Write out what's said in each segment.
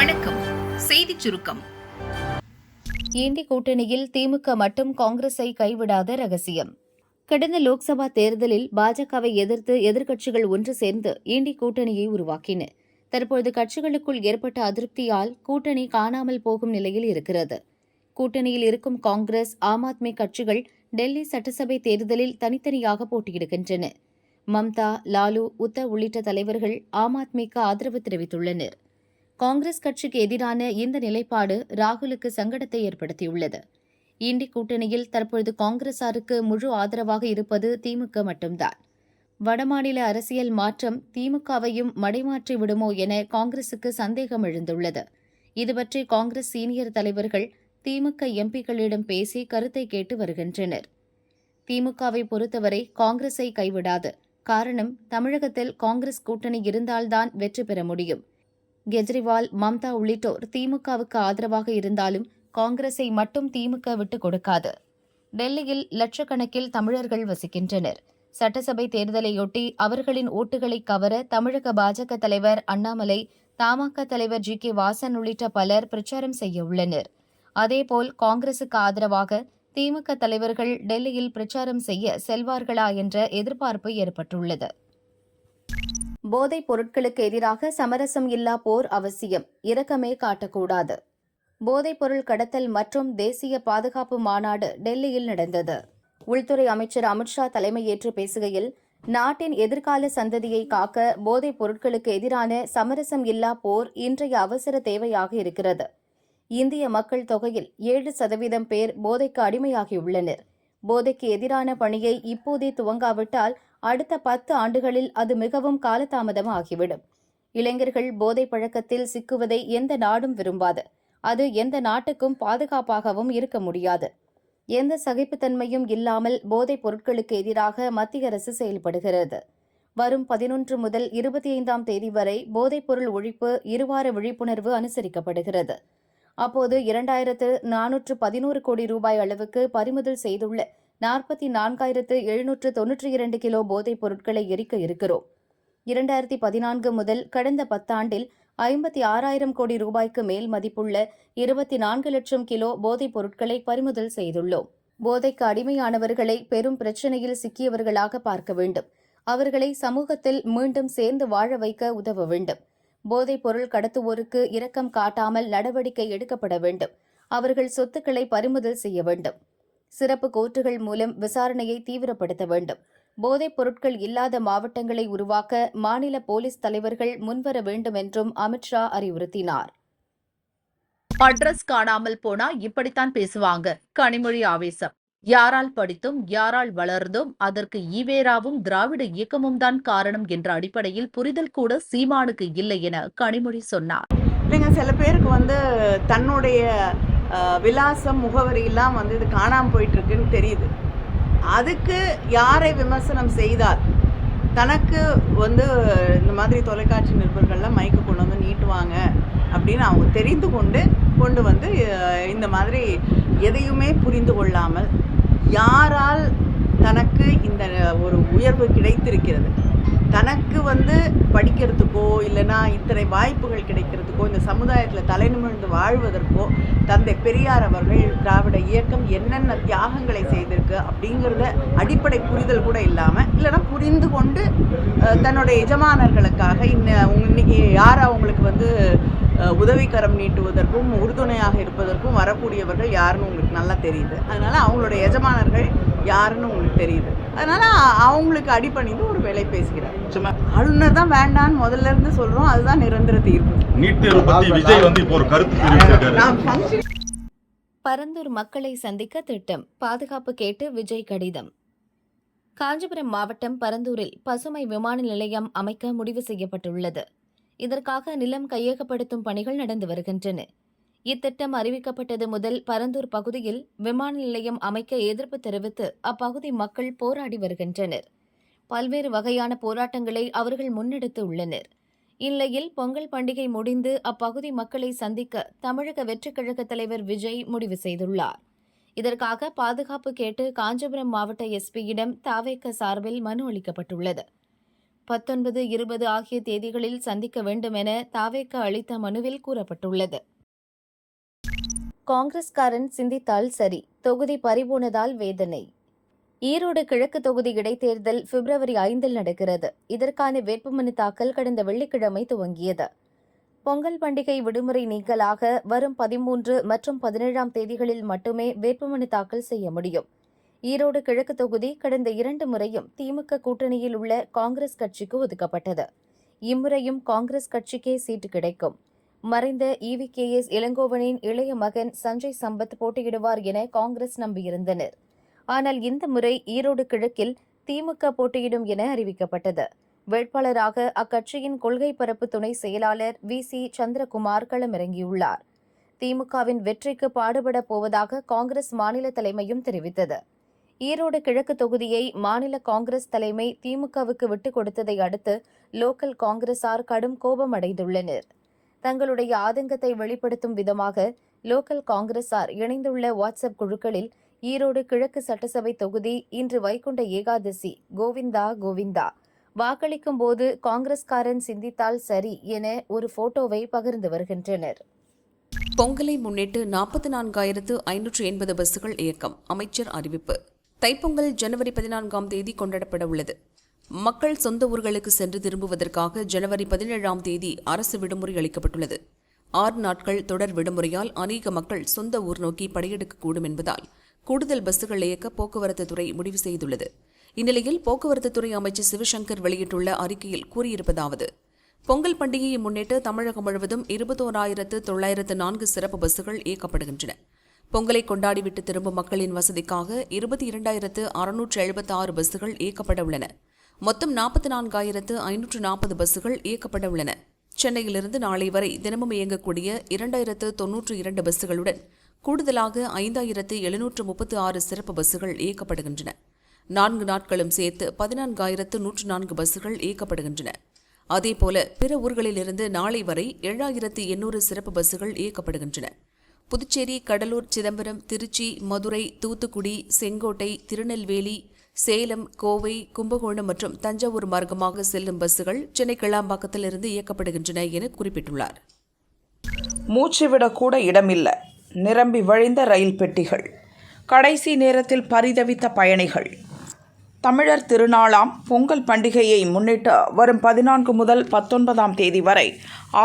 வணக்கம். செய்திச் சுருக்கம். இண்டி கூட்டணியில் திமுக மட்டும் காங்கிரஸை கைவிடாத ரகசியம். கடந்த லோக்சபா தேர்தலில் பாஜகவை எதிர்த்து எதிர்க்கட்சிகள் ஒன்று சேர்ந்து இண்டி கூட்டணியை உருவாக்கின. தற்பொழுது கட்சிகளுக்குள் ஏற்பட்ட அதிருப்தியால் கூட்டணி காணாமல் போகும் நிலையில் இருக்கிறது. கூட்டணியில் இருக்கும் காங்கிரஸ் ஆம் ஆத்மி கட்சிகள் டெல்லி சட்டசபை தேர்தலில் தனித்தனியாக போட்டியிடுகின்றன. மம்தா லாலு உத்தவ் உள்ளிட்ட தலைவர்கள் ஆம் ஆத்மிக்கு ஆதரவு தெரிவித்துள்ளனர். காங்கிரஸ் கட்சிக்கு எதிரான இந்த நிலைப்பாடு ராகுலுக்கு சங்கடத்தை ஏற்படுத்தியுள்ளது. இண்டி கூட்டணியில் தற்பொழுது காங்கிரசாருக்கு முழு ஆதரவாக இருப்பது திமுக மட்டும்தான். வடமாநில அரசியல் மாற்றம் திமுகவையும் மடைமாற்றி விடுமோ என காங்கிரசுக்கு சந்தேகம் எழுந்துள்ளது. இதுபற்றி காங்கிரஸ் சீனியர் தலைவர்கள் திமுக எம்பிக்களிடம் பேசி கருத்தை கேட்டு வருகின்றனர். திமுகவை பொறுத்தவரை காங்கிரஸை கைவிடாது. காரணம் தமிழகத்தில் காங்கிரஸ் கூட்டணி இருந்தால்தான் வெற்றி பெற முடியும். கெஜ்ரிவால் மம்தா உள்ளிட்டோர் திமுகவுக்கு ஆதரவாக இருந்தாலும் காங்கிரஸை மட்டும் திமுக விட்டுக் கொடுக்காது. டெல்லியில் லட்சக்கணக்கில் தமிழர்கள் வசிக்கின்றனர். சட்டசபை தேர்தலையொட்டி அவர்களின் ஓட்டுகளை கவர தமிழக பாஜக தலைவர் அண்ணாமலை தமாக தலைவர் ஜி. கே. வாசன் உள்ளிட்ட பலர் பிரச்சாரம் செய்ய உள்ளனர். அதேபோல் காங்கிரசுக்கு ஆதரவாக திமுக தலைவர்கள் டெல்லியில் பிரச்சாரம் செய்ய செல்வார்களா என்ற எதிர்பார்ப்பு ஏற்பட்டுள்ளது. போதைப் பொருட்களுக்கு எதிராக சமரசம் இல்லா போர் அவசியம். இரக்கமே காட்டக்கூடாது. போதைப் பொருள் கடத்தல் மற்றும் தேசிய பாதுகாப்பு மாநாடு டெல்லியில் நடந்தது. உள்துறை அமைச்சர் அமித்ஷா தலைமையேற்று பேசுகையில் நாட்டின் எதிர்கால சந்ததியை காக்க போதைப் பொருட்களுக்கு எதிரான சமரசம் இல்லா போர் இன்றைய அவசர தேவையாக இருக்கிறது. இந்திய மக்கள் தொகையில் ஏழு சதவீதம் பேர் போதைக்கு அடிமையாகியுள்ளனர். போதைக்கு எதிரான பணியை இப்போதே துவங்காவிட்டால் அடுத்த பத்து ஆண்டுகளில் அது மிகவும் காலதாமதம் ஆகிவிடும் இளைஞர்கள் போதை பழக்கத்தில் சிக்குவதை எந்த நாடும் விரும்பாது. அது எந்த நாட்டுக்கும் பாதுகாப்பாகவும் இருக்க முடியாது. எந்த சகிப்புத்தன்மையும் இல்லாமல் போதைப் பொருட்களுக்கு எதிராக மத்திய அரசு செயல்படுகிறது. வரும் பதினொன்று முதல் இருபத்தி ஐந்தாம் தேதி வரை போதைப்பொருள் ஒழிப்பு இருவார விழிப்புணர்வு அனுசரிக்கப்படுகிறது. அப்போது இரண்டாயிரத்து நானூற்று பதினோரு கோடி ரூபாய் அளவுக்கு பறிமுதல் செய்துள்ள நாற்பத்தி நான்காயிரத்து எழுநூற்று தொன்னூற்றி இரண்டு கிலோ போதைப் பொருட்களை எரிக்க இருக்கிறோம். இரண்டாயிரத்தி பதினான்கு முதல் கடந்த பத்தாண்டில் ஐம்பத்தி ஆறாயிரம் கோடி ரூபாய்க்கு மேல் மதிப்புள்ள இருபத்தி நான்கு லட்சம் கிலோ போதைப் பொருட்களை பறிமுதல் செய்துள்ளோம். போதைக்கு அடிமையானவர்களை பெரும் பிரச்சனையில் சிக்கியவர்களாக பார்க்க வேண்டும். அவர்களை சமூகத்தில் மீண்டும் சேர்ந்து வாழ வைக்க உதவ வேண்டும். போதைப் பொருள் கடத்துவோருக்கு இரக்கம் காட்டாமல் நடவடிக்கை எடுக்கப்பட வேண்டும். அவர்கள் சொத்துக்களை பறிமுதல் செய்ய வேண்டும். சிறப்பு கோர்ட்டுகள் மூலம் விசாரணையை தீவிரப்படுத்த வேண்டும். போதைப் பொருட்கள் இல்லாத மாவட்டங்களை உருவாக்க மாநில போலீஸ் தலைவர்கள் முன்வர வேண்டும் என்றும் அமித்ஷா அறிவுறுத்தினார். அட்ரஸ் காணாமல் போனா இப்படித்தான் பேசுவாங்க. கனிமொழி ஆவேசம். யாரால் படித்தும் யாரால் வளர்ந்தும் அதற்கு ஈவேராவும் திராவிட இயக்கமும் தான் காரணம் என்ற அடிப்படையில் புரிதல் கூட சீமானுக்கு இல்லை என கனிமொழி சொன்னார். இல்லைங்க சில பேருக்கு வந்து தன்னுடைய விலாசம் முகவரியெல்லாம் வந்து இது காணாமல் போயிட்டுருக்குன்னு தெரியுது. அதுக்கு யாரை விமர்சனம் செய்தால் தனக்கு வந்து இந்த மாதிரி தொலைக்காட்சி நிருபர்கள்லாம் மைக்கு கொண்டு வந்து நீட்டுவாங்க அப்படின்னு அவங்க தெரிந்து கொண்டு கொண்டு வந்து இந்த மாதிரி எதையுமே புரிந்து கொள்ளாமல் யாரால் தனக்கு இந்த ஒரு உயர்வு கிடைத்திருக்கிறது? தனக்கு வந்து படிக்கிறதுக்கோ இல்லைன்னா இத்தனை வாய்ப்புகள் கிடைக்கிறதுக்கோ இந்த சமுதாயத்தில் தலைநிமிர்ந்து வாழ்வதற்கோ தந்தை பெரியார் அவர்கள் திராவிட இயக்கம் என்னென்ன தியாகங்களை செய்திருக்கு அப்படிங்கிறத அடிப்படை புரிதல் கூட இல்லாமல் இல்லைன்னா புரிந்து கொண்டு தன்னுடைய எஜமானர்களுக்காக இன்ன இன்னைக்கு யார் அவங்களுக்கு வந்து உதவிக்கரம் நீட்டுவதற்கும் உறுதுணையாக இருப்பதற்கும் வரக்கூடியவர்கள் யாருன்னு உங்களுக்கு நல்லா தெரியுது. அதனால அவங்களுடைய எஜமானர்கள் யாருன்னு உங்களுக்கு தெரியுது. அதனால அவங்களுக்கு அடிபணிந்து ஒரு வேலை பேசுகிறார். சும்மா ஆளுநர் தான் வேண்டான்னு முதல்ல இருந்து சொல்றோம். அதுதான் நிரந்தர தீர்வு நீட் தேர்வு பத்தி விஜய் வந்து இப்போ ஒரு கருத்து தெரிவிச்சிருக்காரு. பரந்தூர் மக்களை சந்திக்க திட்டம். பாதுகாப்பு கேட்டு விஜய் கடிதம். காஞ்சிபுரம் மாவட்டம் பரந்தூரில் பசுமை விமான நிலையம் அமைக்க முடிவு செய்யப்பட்டுள்ளது. இதற்காக நிலம் கையகப்படுத்தும் பணிகள் நடந்து வருகின்றன. இத்திட்டம் அறிவிக்கப்பட்டது முதல் பரந்தூர் பகுதியில் விமான நிலையம் அமைக்க எதிர்ப்பு தெரிவித்து அப்பகுதி மக்கள் போராடி வருகின்றனர். பல்வேறு வகையான போராட்டங்களை அவர்கள் முன்னெடுத்து உள்ளனர். இந்நிலையில் பொங்கல் பண்டிகை முடிந்து அப்பகுதி மக்களை சந்திக்க தமிழக வெற்றிக் கழக தலைவர் விஜய் முடிவு செய்துள்ளார். இதற்காக பாதுகாப்பு கேட்டு காஞ்சிபுரம் மாவட்ட எஸ்பியிடம் தாவேக்க சார்பில் மனு அளிக்கப்பட்டுள்ளது. பத்தொன்பது இருபது ஆகிய தேதிகளில் சந்திக்க வேண்டும் என தாவேக்க அளித்த மனுவில் கூறப்பட்டுள்ளது. காங்கிரஸ்காரன் சிந்தித்தால் சரி தொகுதி பறிபோனதால் வேதனை. ஈரோடு கிழக்கு தொகுதி இடைத்தேர்தல் பிப்ரவரி ஐந்தில் நடக்கிறது. இதற்கான வேட்புமனு தாக்கல் கடந்த வெள்ளிக்கிழமை துவங்கியது. பொங்கல் பண்டிகை விடுமுறை நீக்கலாக வரும் பதிமூன்று மற்றும் பதினேழாம் தேதிகளில் மட்டுமே வேட்புமனு தாக்கல் செய்ய முடியும். ஈரோடு கிழக்கு தொகுதி கடந்த இரண்டு முறையும் திமுக கூட்டணியில் உள்ள காங்கிரஸ் கட்சிக்கு ஒதுக்கப்பட்டது. இம்முறையும் காங்கிரஸ் கட்சிக்கே சீட்டு கிடைக்கும். மறைந்த இவி கே எஸ் இளங்கோவனின் இளைய மகன் சஞ்சய் சம்பத் போட்டியிடுவார் என காங்கிரஸ் நம்பியிருந்தனர். ஆனால் இந்த முறை ஈரோடு கிழக்கில் திமுக போட்டியிடும் என அறிவிக்கப்பட்டது. வேட்பாளராக அக்கட்சியின் கொள்கை பரப்பு துணை செயலாளர் வி. சி. சந்திரகுமார் களமிறங்கியுள்ளார். திமுகவின் வெற்றிக்கு பாடுபடப் போவதாக காங்கிரஸ் மாநில தலைமையும் தெரிவித்தது. ஈரோடு கிழக்கு தொகுதியை மாநில காங்கிரஸ் தலைமை திமுகவுக்கு விட்டுக் கொடுத்ததை அடுத்து லோக்கல் காங்கிரசார் கடும் கோபமடைந்துள்ளனர். தங்களுடைய ஆதங்கத்தை வெளிப்படுத்தும் விதமாக லோக்கல் காங்கிரசார் இணைந்துள்ள வாட்ஸ்அப் குழுக்களில் ஈரோடு கிழக்கு சட்டசபை தொகுதி இன்று வைகுண்ட ஏகாதசி கோவிந்தா கோவிந்தா. வாக்களிக்கும் போது காங்கிரஸ்காரன் சிந்தித்தால் சரி என ஒரு போட்டோவை பகிர்ந்து வருகின்றனர். பொங்கலை முன்னிட்டு நாற்பத்தி நான்காயிரத்து ஐநூற்று எண்பது பஸ்ஸுகள் இயக்கம். அமைச்சர் அறிவிப்பு. தைப்பொங்கல் ஜனவரி பதினான்காம் தேதி கொண்டாடப்பட உள்ளது மக்கள் சொந்த ஊர்களுக்கு சென்று திரும்புவதற்காக ஜனவரி பதினேழாம் தேதி அரசு விடுமுறை அளிக்கப்பட்டுள்ளது. ஆறு நாட்கள் தொடர் விடுமுறையால் அநேக மக்கள் சொந்த ஊர் நோக்கி படையெடுக்கக்கூடும் என்பதால் கூடுதல் பஸ்ஸுகள் இயக்க போக்குவரத்து துறை முடிவு செய்துள்ளது. இந்நிலையில் போக்குவரத்து துறை அமைச்சர் சிவசங்கர் வெளியிட்டுள்ள அறிக்கையில் கூறியிருப்பதாவது பொங்கல் பண்டிகையை முன்னிட்டு தமிழகம் முழுவதும் இருபத்தோராயிரத்து தொள்ளாயிரத்து நான்கு சிறப்பு பஸ்ஸுகள் இயக்கப்படுகின்றன. பொங்கலை கொண்டாடிவிட்டு திரும்பும் மக்களின் வசதிக்காக இருபத்தி இரண்டாயிரத்து அறுநூற்று எழுபத்தி ஆறு பஸ்ஸுகள் இயக்கப்பட உள்ளன. மொத்தம் நாற்பத்தி நான்காயிரத்து ஐநூற்று நாற்பது பஸ்ஸுகள் இயக்கப்பட உள்ளன. சென்னையிலிருந்து நாளை வரை தினமும் இயங்கக்கூடிய இரண்டாயிரத்து தொன்னூற்று இரண்டு பஸ்ஸுகளுடன் கூடுதலாக ஐந்தாயிரத்து எழுநூற்று முப்பத்து ஆறு சிறப்பு பஸ்ஸுகள் இயக்கப்படுகின்றன. நான்கு நாட்களும் சேர்த்து பதினான்காயிரத்து நூற்று நான்கு பஸ்ஸுகள் இயக்கப்படுகின்றன. அதேபோல பிற ஊர்களிலிருந்து நாளை வரை ஏழாயிரத்து எண்ணூறு சிறப்பு பஸ்ஸுகள் இயக்கப்படுகின்றன. புதுச்சேரி கடலூர் சிதம்பரம் திருச்சி மதுரை தூத்துக்குடி செங்கோட்டை திருநெல்வேலி சேலம் கோவை கும்பகோணம் மற்றும் தஞ்சாவூர் மார்க்கமாக செல்லும் பஸ்ஸுகள் சென்னை கிளாம்பாக்கத்திலிருந்து இயக்கப்படுகின்றன என குறிப்பிட்டுள்ளார். மூச்சுவிடக்கூட இடமில்லை. நிரம்பி வழிந்த ரயில் பெட்டிகள் கடைசி நேரத்தில் பரிதவித்த பயணிகள். தமிழர் திருநாளாம் பொங்கல் பண்டிகையை முன்னிட்டு வரும் பதினான்கு முதல் பத்தொன்பதாம் தேதி வரை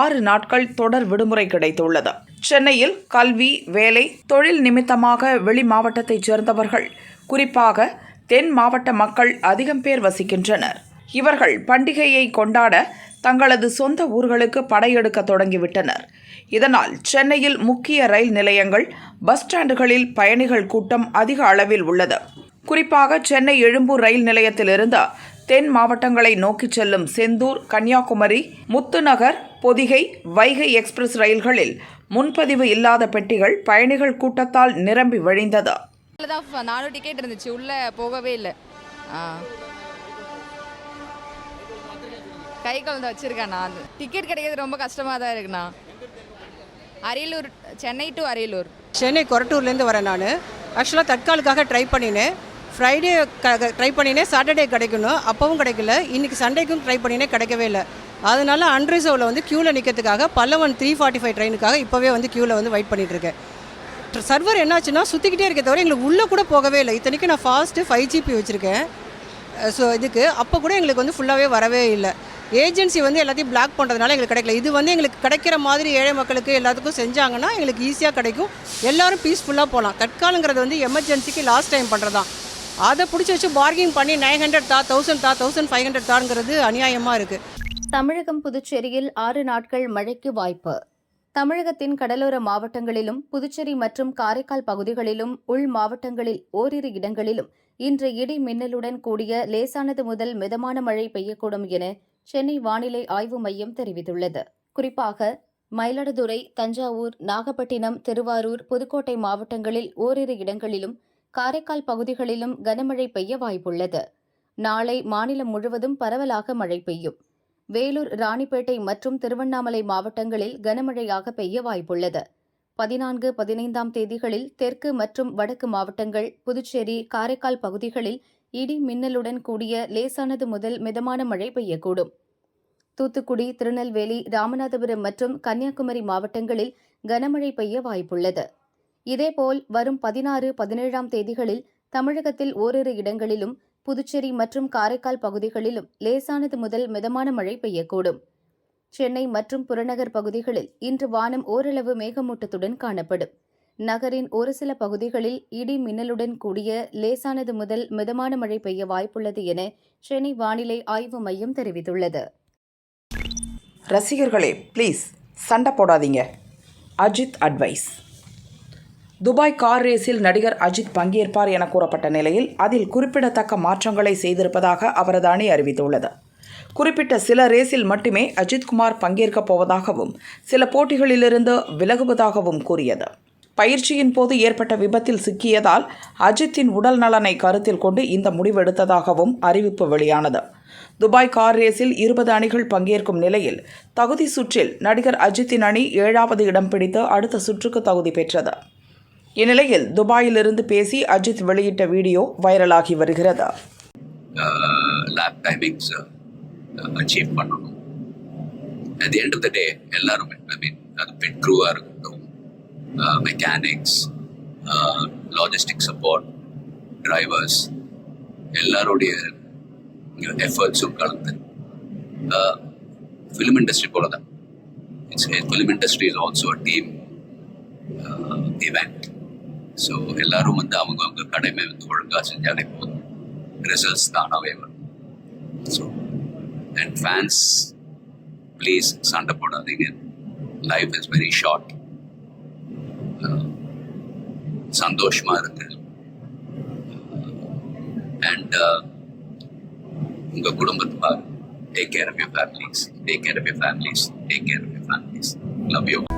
ஆறு நாட்கள் தொடர் விடுமுறை கிடைத்துள்ளது. சென்னையில் கல்வி வேலை தொழில் நிமித்தமாக வெளி மாவட்டத்தைச் சேர்ந்தவர்கள் குறிப்பாக தென் மாவட்ட மக்கள் அதிகம் பேர் வசிக்கின்றனர். இவர்கள் பண்டிகையை கொண்டாட தங்களது சொந்த ஊர்களுக்கு படையெடுக்க தொடங்கிவிட்டனர். இதனால் சென்னையில் முக்கிய ரயில் நிலையங்கள் பஸ் ஸ்டாண்டுகளில் பயணிகள் கூட்டம் அதிக அளவில் உள்ளது. குறிப்பாக சென்னை எழும்பூர் ரயில் நிலையத்திலிருந்து தென் மாவட்டங்களை நோக்கிச் செல்லும் செந்தூர் கன்னியாகுமரி முத்துநகர் பொதிகை வைகை எக்ஸ்பிரஸ் ரயில்களில் முன்பதிவு இல்லாத பெட்டிகள் பயணிகள் கூட்டத்தால் நிரம்பி வழிந்தது. தான் நானும் டிக்கெட் இருந்துச்சு. உள்ளே போகவே இல்லை. ஆ. கை குழந்தை வச்சுருக்கேன் நான். டிக்கெட் கிடைக்கிறது ரொம்ப கஷ்டமாக தான் இருக்குண்ணா அரியலூர் சென்னை டு அரியலூர். சென்னை கொரட்டூர்லேருந்து வரேன் நான். ஆக்சுவலாக தட்காலுக்காக ட்ரை பண்ணினேன். ஃப்ரைடே ட்ரை பண்ணினே சாட்டர்டே கிடைக்கணும். அப்போவும் கிடைக்கல. இன்றைக்கி சண்டேக்கும் ட்ரை பண்ணினே கிடைக்கவே இல்லை. அதனால அன்ரிசர்வில் வந்து க்யூவில் நிற்கிறதுக்காக பல்லவன் த்ரீ ஃபார்ட்டி ஃபைவ் ட்ரெயினுக்காக இப்போவே வந்து க்யூவில் வந்து வெயிட் பண்ணிகிட்ருக்கேன் சர்வர் என்னாச்சுன்னா சுற்றிக்கிட்டே இருக்க தவிர எங்களுக்கு உள்ளே கூட போகவே இல்லை. இத்தனைக்கும் நான் ஃபாஸ்ட்டு ஃபைவ் ஜிபி வச்சுருக்கேன். ஸோ இதுக்கு அப்போ கூட எங்களுக்கு வந்து ஃபுல்லாகவே வரவே இல்லை. ஏஜென்சி வந்து எல்லாத்தையும் பிளாக் பண்ணுறதுனால எங்களுக்கு கிடைக்கல. இது வந்து எங்களுக்கு கிடைக்கிற மாதிரி ஏழை மக்களுக்கு எல்லாத்துக்கும் செஞ்சாங்கன்னா எங்களுக்கு ஈஸியாக கிடைக்கும். எல்லாரும் பீஸ்ஃபுல்லாக போகலாம் தற்காலங்கிறது வந்து எமர்ஜென்சிக்கு லாஸ்ட் டைம் பண்ணுறது அதை பிடிச்சி வச்சு பார்கிங் பண்ணி நைன் ஹண்ட்ரட் தா தௌசண்ட் தா தௌசண்ட் ஃபைவ் ஹண்ட்ரட் தாங்கிறது அநியாயமாக இருக்குது தமிழகம் புதுச்சேரியில் ஆறு நாட்கள் மழைக்கு வாய்ப்பு. தமிழகத்தின் கடலோர மாவட்டங்களிலும் புதுச்சேரி மற்றும் காரைக்கால் பகுதிகளிலும் உள் மாவட்டங்களில் ஓரிரு இடங்களிலும் இன்று இடி மின்னலுடன் கூடிய லேசானது முதல் மிதமான மழை பெய்யக்கூடும் என சென்னை வானிலை ஆய்வு மையம் தெரிவித்துள்ளது. குறிப்பாக மயிலாடுதுறை தஞ்சாவூர் நாகப்பட்டினம் திருவாரூர் புதுக்கோட்டை மாவட்டங்களில் ஓரிரு இடங்களிலும் காரைக்கால் பகுதிகளிலும் கனமழை பெய்ய வாய்ப்புள்ளது. நாளை மாநிலம் முழுவதும் பரவலாக மழை பெய்யும். வேலூர் ராணிப்பேட்டை மற்றும் திருவண்ணாமலை மாவட்டங்களில் கனமழையாக பெய்ய வாய்ப்புள்ளது. பதினான்கு பதினைந்தாம் தேதிகளில் தெற்கு மற்றும் வடக்கு மாவட்டங்கள் புதுச்சேரி காரைக்கால் பகுதிகளில் இடி மின்னலுடன் கூடிய லேசானது முதல் மிதமான மழை பெய்யக்கூடும். தூத்துக்குடி திருநெல்வேலி ராமநாதபுரம் மற்றும் கன்னியாகுமரி மாவட்டங்களில் கனமழை பெய்ய வாய்ப்புள்ளது. இதேபோல் வரும் பதினாறு பதினேழாம் தேதிகளில் தமிழகத்தில் ஓரிரு இடங்களிலும் புதுச்சேரி மற்றும் காரைக்கால் பகுதிகளிலும் லேசானது முதல் மிதமான மழை பெய்யக்கூடும். சென்னை மற்றும் புறநகர் பகுதிகளில் இன்று வானம் ஓரளவு மேகமூட்டத்துடன் காணப்படும். நகரின் ஒரு சில பகுதிகளில் இடி மின்னலுடன் கூடிய லேசானது முதல் மிதமான மழை பெய்ய வாய்ப்புள்ளது என சென்னை வானிலை ஆய்வு மையம் தெரிவித்துள்ளது. ரசிகர்களே ப்ளீஸ் சண்டை போடாதீங்க. அஜித் அட்வைஸ் துபாய் கார் ரேஸில் நடிகர் அஜித் பங்கேற்பார் என கூறப்பட்ட நிலையில் அதில் குறிப்பிடத்தக்க மாற்றங்களை செய்திருப்பதாக அவரது அணி அறிவித்துள்ளது. குறிப்பிட்ட சில ரேஸில் மட்டுமே அஜித்குமார் பங்கேற்கப் போவதாகவும் சில போட்டிகளிலிருந்து விலகுவதாகவும் கூறியது. பயிற்சியின் போது ஏற்பட்ட விபத்தில் சிக்கியதால் அஜித்தின் உடல் நலனை கருத்தில் கொண்டு இந்த முடிவெடுத்ததாகவும் அறிவிப்பு வெளியானது. துபாய் கார் ரேஸில் இருபது அணிகள் பங்கேற்கும் நிலையில் தகுதி சுற்றில் நடிகர் அஜித்தின் அணி ஏழாவது இடம் பிடித்து அடுத்த சுற்றுக்கு தகுதி பெற்றது. இந்நிலையில் துபாயிலிருந்து பேசி அஜித் வெளியிட்ட வீடியோ வைரலாகி வருகிறது. லேப் டைமிங்ஸ் அச்சீவ் பண்ணணும். At end of the day எல்லாரும் ஐ மீன் அது பிட் க்ரூவாக இருக்கட்டும் மெக்கானிக்ஸ் லாஜிஸ்டிக் சப்போர்ட் டிரைவர்ஸ் எல்லாருடைய எஃபர்ட்ஸும் கலந்து ஃபிலிம் இண்டஸ்ட்ரி போல தான் it's film industry is also team event so எல்லாரும் வந்து அவங்கவுங்க கடமை வந்து ஒழுங்காக செஞ்சாலே போதும். ரிசல்ட்ஸ் தானாகவே வரும் ஸோ அண்ட் ஃபேன்ஸ் ப்ளீஸ் சண்டை போடாதீங்க. Life is very short uh, சந்தோஷமாக இருக்கு அண்ட் uh, uh, உங்கள் குடும்பத்தை take care of your families take care of your families take care of your families love you